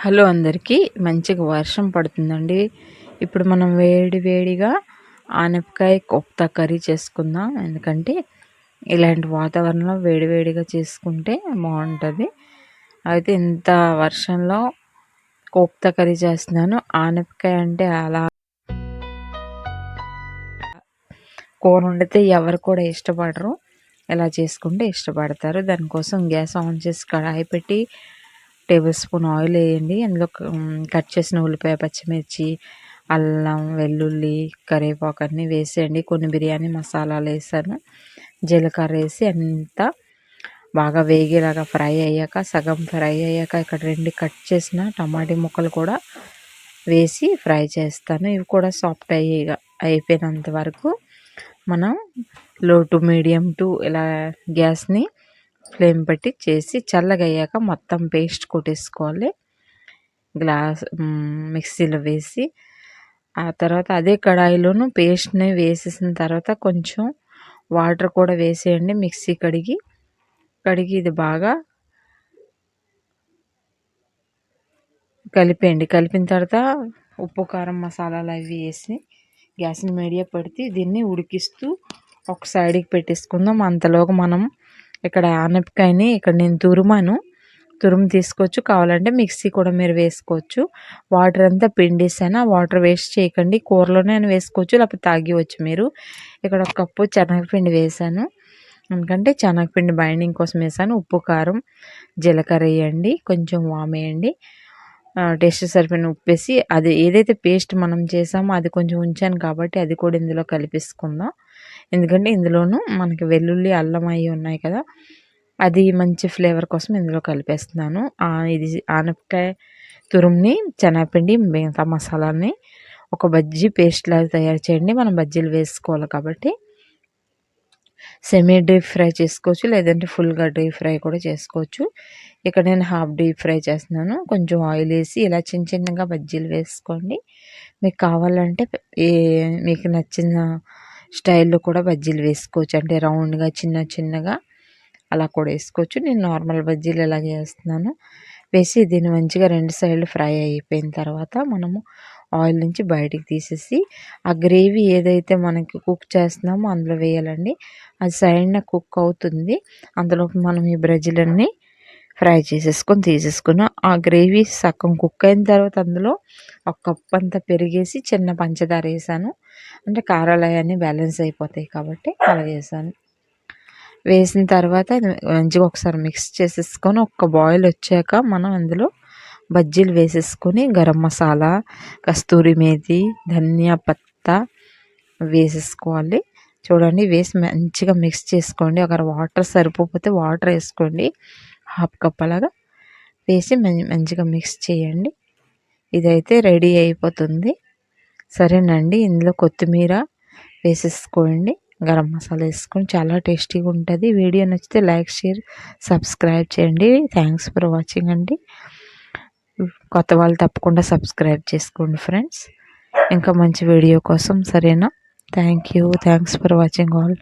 Hello అందరికీ. మంచిగా వర్షం పడుతుందండి. ఇప్పుడు మనం వేడి వేడిగా ఆనపకాయ కోప్తా కర్రీ చేసుకుందాం. ఎందుకంటే ఇలాంటి వాతావరణంలో వేడి వేడిగా చేసుకుంటే బాగుంటుంది. అయితే ఇంత వర్షంలో కోప్తా కర్రీ చేస్తున్నాను. ఆనపకాయ అంటే అలా కూర వండితే ఎవరు కూడా ఇష్టపడరు. ఇలా చేసుకుంటే ఇష్టపడతారు. దానికోసం గ్యాస్ ఆన్ చేసి కడాయి పెట్టి టేబుల్ స్పూన్ ఆయిల్ వేయండి. అందులో కట్ చేసిన ఉల్లిపాయ పచ్చిమిర్చి అల్లం వెల్లుల్లి కరివేపాకు అన్నీ వేసేయండి. కొన్ని బిర్యానీ మసాలాలు వేసాను. జీలకర్ర వేసి అంతా బాగా వేగేలాగా ఫ్రై అయ్యాక సగం ఫ్రై అయ్యాక ఇక్కడ రెండు కట్ చేసిన టమాటీ ముక్కలు కూడా వేసి ఫ్రై చేస్తాను. ఇవి కూడా సాఫ్ట్ అయ్యే అయిపోయినంత వరకు మనం లో టు మీడియం టు ఇలా గ్యాస్ని ఫ్లేమ్ పెట్టి చేసి చల్లగయ్యాక మొత్తం పేస్ట్ కొట్టేసుకోవాలి. గ్లాస్ మిక్సీలో వేసి ఆ తర్వాత అదే కడాయిలోను పేస్ట్ని వేసేసిన తర్వాత కొంచెం వాటర్ కూడా వేసేయండి మిక్సీ కడిగి. కడిగి ఇది బాగా కలిపేయండి. కలిపిన తర్వాత ఉప్పు కారం మసాలాలు అవి వేసి గ్యాస్ని మీడియా పెడితే దీన్ని ఉడికిస్తూ ఒక సైడ్కి పెట్టేసుకుందాం. అంతలోగా మనం ఇక్కడ ఆనపకాయని ఇక్కడ నేను తురుమాను. తురుము తీసుకోవచ్చు. కావాలంటే మిక్సీ కూడా మీరు వేసుకోవచ్చు. వాటర్ అంతా పిండేసాను వాటర్ వేస్ట్ చేయకండి. కూరలోనే వేసుకోవచ్చు లేకపోతే తాగివచ్చు మీరు. ఇక్కడ ఒక కప్పు శనగపిండి వేసాను. ఎందుకంటే శనగపిండి బైండింగ్ కోసం వేసాను. ఉప్పు కారం జీలకర్ర వేయండి. కొంచెం వామేయండి టేస్ట్ సరిపోయిన ఉప్పేసి అది ఏదైతే పేస్ట్ మనం చేసామో అది కొంచెం ఉంచాను కాబట్టి అది కూడా ఇందులో కలిపేసుకుందాం. ఎందుకంటే ఇందులోనూ మనకి వెల్లుల్లి అల్లం అవి ఉన్నాయి కదా. అది మంచి ఫ్లేవర్ కోసం ఇందులో కలిపేస్తున్నాను. ఇది ఆనపకాయ తురుముని శనగపిండి మిగతా మసాలాని ఒక బజ్జీ పేస్ట్ లాగా తయారు చేయండి. మనం బజ్జీలు వేసుకోవాలి కాబట్టి. సెమీ డీప్ ఫ్రై చేసుకోవచ్చు లేదంటే ఫుల్గా డీప్ ఫ్రై కూడా చేసుకోవచ్చు. ఇక్కడ నేను హాఫ్ డీప్ ఫ్రై చేస్తున్నాను. కొంచెం ఆయిల్ వేసి ఇలా చిన్న చిన్నగా బజ్జీలు వేసుకోండి. మీకు కావాలంటే మీకు నచ్చిన స్టైల్లో కూడా బజ్జీలు వేసుకోవచ్చు. అంటే రౌండ్గా చిన్న చిన్నగా అలా కూడా వేసుకోవచ్చు. నేను నార్మల్ బజ్జీలు ఎలా చేస్తున్నాను వేసి దీన్ని మంచిగా రెండు సైడ్లు ఫ్రై అయిపోయిన తర్వాత మనము ఆయిల్ నుంచి బయటికి తీసేసి ఆ గ్రేవీ ఏదైతే మనకి కుక్ చేస్తున్నామో అందులో వేయాలండి. అది సైడ్న కుక్ అవుతుంది. అందులో మనం ఈ బ్రెజిలన్నీ ఫ్రై చేసేసుకొని తీసేసుకున్నా ఆ గ్రేవీ సగం కుక్ అయిన తర్వాత అందులో ఒక కప్ అంతా పెరిగేసి చిన్న పంచదార వేసాను. అంటే కారాలు అవన్నీ బ్యాలెన్స్ అయిపోతాయి కాబట్టి అలా వేసాను. వేసిన తర్వాత మంచిగా ఒకసారి మిక్స్ చేసేసుకొని ఒక్క బాయిల్ వచ్చాక మనం అందులో బజ్జీలు వేసేసుకొని గరం మసాలా కస్తూరి మేతి ధనియా పత్తా వేసేసుకోవాలి. చూడండి వేసి మంచిగా మిక్స్ చేసుకోండి. ఒక వాటర్ సరిపోతే వాటర్ వేసుకోండి. హాఫ్ కప్ అలాగా వేసి మంచిగా మిక్స్ చేయండి. ఇదైతే రెడీ అయిపోతుంది. సరేనండి ఇందులో కొత్తిమీర వేసేసుకోండి. గరం మసాలా వేసుకొని చాలా టేస్టీగా ఉంటుంది. వీడియో నచ్చితే లైక్ షేర్ సబ్స్క్రైబ్ చేయండి. థ్యాంక్స్ ఫర్ వాచింగ్ అండి. కొత్త వాళ్ళు తప్పకుండా సబ్స్క్రైబ్ చేసుకోండి ఫ్రెండ్స్. ఇంకా మంచి వీడియో కోసం సరేనా? Thank you thanks for watching all